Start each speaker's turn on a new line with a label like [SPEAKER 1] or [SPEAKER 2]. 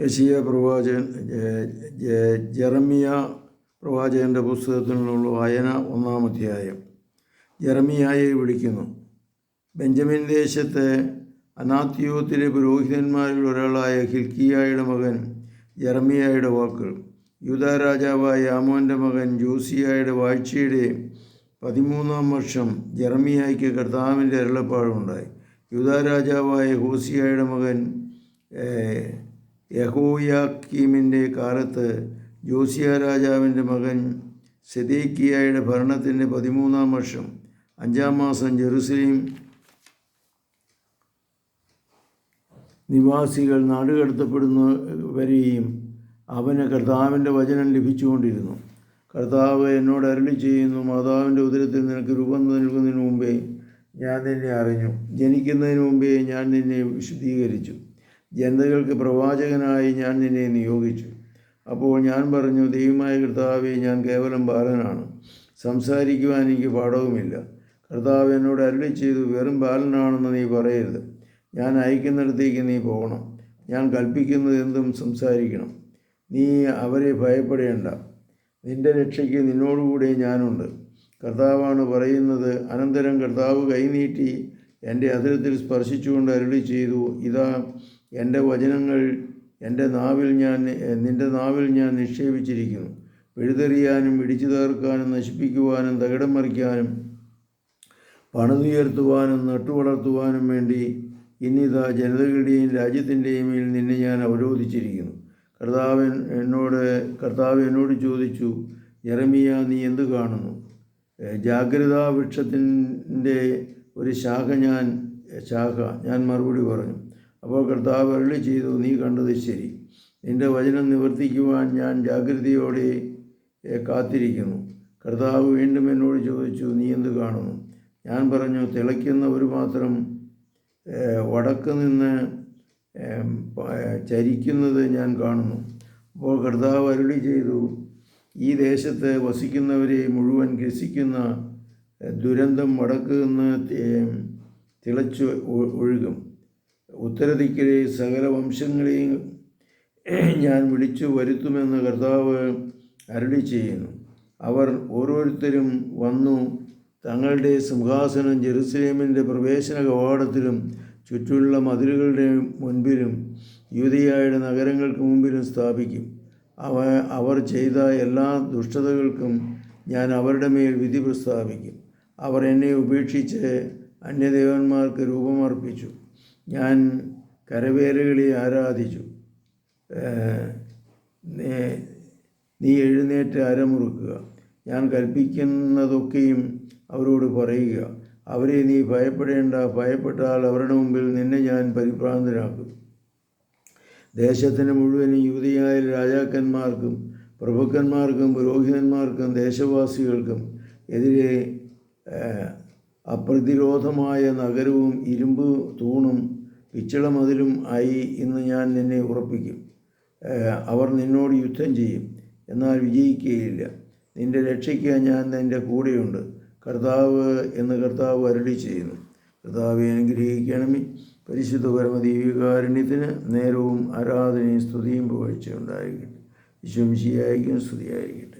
[SPEAKER 1] യശിയ പ്രവാചകൻ ജെറമിയ പ്രവാചകന്റെ പുസ്തകത്തിനുള്ള വായന ഒന്നാം അധ്യായം. ജെറമിയായെ വിളിക്കുന്നു. ബെഞ്ചമിൻ ദേശത്തെ അനാത്യൂത്തിലെ പുരോഹിതന്മാരിൽ ഒരാളായ ഹിൽക്കിയായുടെ മകൻ ജെറമിയായുടെ വാക്കുകൾ യൂത രാജാവായ ആമോന്റെ മകൻ ജോസിയായുടെ വാഴ്ചയുടെ പതിമൂന്നാം വർഷം ജെറമിയായ്ക്ക് കർത്താവിന്റെ അരുളപ്പാടുണ്ടായി. യൂത രാജാവായ ഹോസിയായുടെ മകൻ യഹോയാക്കീമിന്റെ കാലത്ത് ജോസിയ രാജാവിന്റെ മകൻ സെദേക്കിയായുടെ ഭരണത്തിന്റെ പതിമൂന്നാം വർഷം അഞ്ചാം മാസം ജെറുസലേം നിവാസികൾ നാടുകടത്തപ്പെടുന്ന വരെയും അവന് കർത്താവിന്റെ വചനം ലഭിച്ചുകൊണ്ടിരുന്നു. കർത്താവ് എന്നോട് അരളി ചെയ്യുന്നു മാതാവിന്റെ ഉദരത്തിൽ നിനക്ക് രൂപം നൽകുന്നതിന് മുമ്പേ ഞാൻ നിന്നെ അറിഞ്ഞു. ജനിക്കുന്നതിന് മുമ്പേ ഞാൻ നിന്നെ വിശദീകരിച്ചു ജനതകൾക്ക് പ്രവാചകനായി ഞാൻ നിന്നെ നിയോഗിച്ചു. അപ്പോൾ ഞാൻ പറഞ്ഞു ദൈവമായ കർത്താവെ ഞാൻ കേവലം ബാലനാണ്. സംസാരിക്കുവാൻ എനിക്ക് പാഠവുമില്ല. കർത്താവ് എന്നോട് അരളി ചെയ്തു വെറും ബാലനാണെന്ന് നീ പറയരുത്. ഞാൻ അയക്കുന്നിടത്തേക്ക് നീ പോകണം. ഞാൻ കൽപ്പിക്കുന്നത് എന്തും സംസാരിക്കണം. നീ അവരെ ഭയപ്പെടേണ്ട. നിന്റെ രക്ഷയ്ക്ക് നിന്നോടുകൂടെ ഞാനുണ്ട്. കർത്താവാണ് പറയുന്നത് അനന്തരം കർത്താവ് കൈനീട്ടി എന്റെ അതിരത്തിൽ സ്പർശിച്ചുകൊണ്ട് അരുളി ചെയ്തു ഇതാ എന്റെ വചനങ്ങൾ എന്റെ നാവിൽ ഞാൻ നിന്റെ നാവിൽ ഞാൻ നിക്ഷേപിച്ചിരിക്കുന്നു. പിഴുതെറിയാനും ഇടിച്ചു തീർക്കാനും നശിപ്പിക്കുവാനും തകിടം മറിക്കാനും പണിതുയർത്തുവാനും നട്ടുവളർത്തുവാനും വേണ്ടി ഇന്നിതാ ജനതകളുടെയും രാജ്യത്തിന്റെയും മേൽ നിന്നെ ഞാൻ അവരോധിച്ചിരിക്കുന്നു. കർത്താവ് എന്നോട് കർത്താവ് എന്നോട് ചോദിച്ചു ജെറമിയ നീ എന്ത് കാണുന്നു? ജാഗ്രതാ വൃക്ഷത്തിന്റെ ഒരു ശാഖ ഞാൻ ശാഖ ഞാൻ മറുപടി പറഞ്ഞു. അപ്പോൾ കർത്താവ് അരളി ചെയ്തു നീ കണ്ടത് ശരി. നിന്റെ വചനം നിവർത്തിക്കുവാൻ ഞാൻ ജാഗ്രതയോടെ കാത്തിരിക്കുന്നു. കർത്താവ് വീണ്ടും എന്നോട് ചോദിച്ചു നീ എന്ത് കാണുന്നു? ഞാൻ പറഞ്ഞു തിളയ്ക്കുന്ന ഒരു മാത്രം വടക്ക് നിന്ന് ചരിക്കുന്നത് ഞാൻ കാണുന്നു. അപ്പോൾ കർത്താവ് അരുളി ചെയ്തു ഈ ദേശത്ത് വസിക്കുന്നവരെ മുഴുവൻ ഗ്രസിക്കുന്ന ദുരന്തം വടക്ക് നിന്ന് തിളച്ചു ഒഴുകും. ഉത്തരദിക്കിലെ സകല വംശങ്ങളെയും ഞാൻ വിളിച്ചു വരുത്തുമെന്ന് കർത്താവ് അരളി ചെയ്യുന്നു. അവർ ഓരോരുത്തരും വന്നു തങ്ങളുടെ സിംഹാസനം ജെറുസലേമിന്റെ പ്രവേശന കവാടത്തിലും ചുറ്റുമുള്ള മതിലുകളുടെ മുൻപിലും യൂതിയായുടെ നഗരങ്ങൾക്ക് മുമ്പിലും സ്ഥാപിക്കും. അവ അവർ ചെയ്ത എല്ലാ ദുഷ്ടതകൾക്കും ഞാൻ അവരുടെ മേൽ വിധി പ്രസ്താവിക്കും. അവർ എന്നെ ഉപേക്ഷിച്ച് അന്യദേവന്മാർക്ക് രൂപമർപ്പിച്ചു. ഞാൻ കരവേലകളെ ആരാധിച്ചു. നീ എഴുന്നേറ്റ് അരമുറുക്കുക. ഞാൻ കൽപ്പിക്കുന്നതൊക്കെയും അവരോട് പറയുക. അവരെ നീ ഭയപ്പെടേണ്ട. ഭയപ്പെട്ടാൽ അവരുടെ മുമ്പിൽ നിന്നെ ഞാൻ പരിഭ്രാന്തനാക്കും ദേശത്തിന് മുഴുവനും യുവതിയായ രാജാക്കന്മാർക്കും പ്രഭുക്കന്മാർക്കും പുരോഹിതന്മാർക്കും ദേശവാസികൾക്കും എതിരെ അപ്രതിരോധമായ നഗരവും ഇരുമ്പ് തൂണും പിച്ചളമതിലും ആയി ഇന്ന് ഞാൻ നിന്നെ ഉറപ്പിക്കും. അവർ നിന്നോട് യുദ്ധം ചെയ്യും. എന്നാൽ വിജയിക്കുകയില്ല. നിന്റെ രക്ഷയ്ക്ക് ഞാൻ നിന്റെ കൂടെയുണ്ട്. കർത്താവ് എന്ന് കർത്താവ് അരളി ചെയ്യുന്നു. കർത്താവെ അനുഗ്രഹിക്കണമേ. പരിശുദ്ധ പരമദീവികാരുണ്യത്തിന് നേരവും ആരാധനയും സ്തുതിയും പുകഴ്ചയുണ്ടായിരിക്കട്ടെ. വിശ്വംശിയായിരിക്കും സ്തുതിയായിരിക്കട്ടെ.